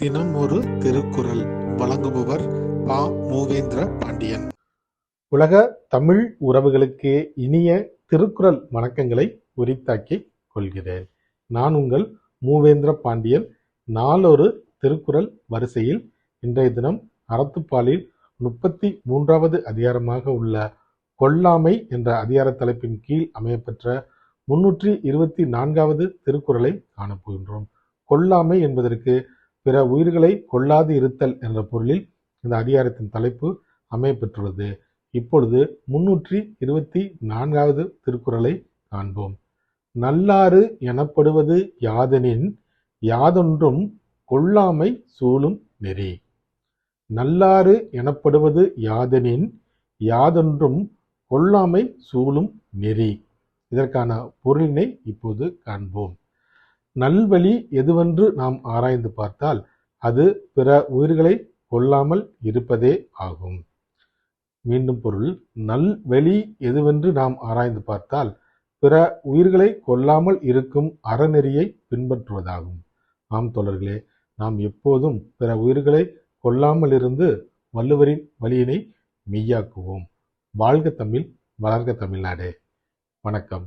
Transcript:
தினம் ஒரு திருக்குறள் வழங்குபவர் பா. மூவேந்திர பாண்டியன். உலக தமிழ் உறவுகளுக்கு இனிய திருக்குறள் வணக்கங்களை உரித்தாக்கிக் கொள்கிறேன். நான் உங்கள் மூவேந்திர பாண்டியன். நாளொரு திருக்குறள் வரிசையில் இன்றைய தினம் அறத்துப்பாலில் முப்பத்தி மூன்றாவது அதிகாரமாக உள்ள கொல்லாமை என்ற அதிகார தலைப்பின் கீழ் அமையப்பெற்ற முன்னூற்றி இருபத்தி நான்காவது திருக்குறளை காணப்போகின்றோம். கொல்லாமை என்பதற்கு பிற உயிர்களை கொல்லாது இருத்தல் என்ற பொருளில் இந்த அதிகாரத்தின் தலைப்பு அமையப்பெற்றுள்ளது. இப்பொழுது முன்னூற்றி இருபத்தி நான்காவது திருக்குறளை காண்போம். நல்லாறு எனப்படுவது யாதெனின் யாதொன்றும் கொல்லாமை சூழும் நெறி. நல்லாறு எனப்படுவது யாதெனின் யாதொன்றும் கொல்லாமை சூழும் நெறி. இதற்கான பொருளினை இப்போது காண்போம். நல்வழி எதுவென்று நாம் ஆராய்ந்து பார்த்தால் அது பிற உயிர்களை கொல்லாமல் இருப்பதே ஆகும். மீண்டும் பொருள் நல்வழி எதுவென்று நாம் ஆராய்ந்து பார்த்தால் பிற உயிர்களை கொல்லாமல் இருக்கும் அறநெறியை பின்பற்றுவதாகும். ஆம் தொடர்களே நாம் எப்போதும் பிற உயிர்களை கொல்லாமல் இருந்து வள்ளுவரின் வழியினை மெய்யாக்குவோம். வாழ்க தமிழ் வளர்க தமிழ்நாடே. வணக்கம்.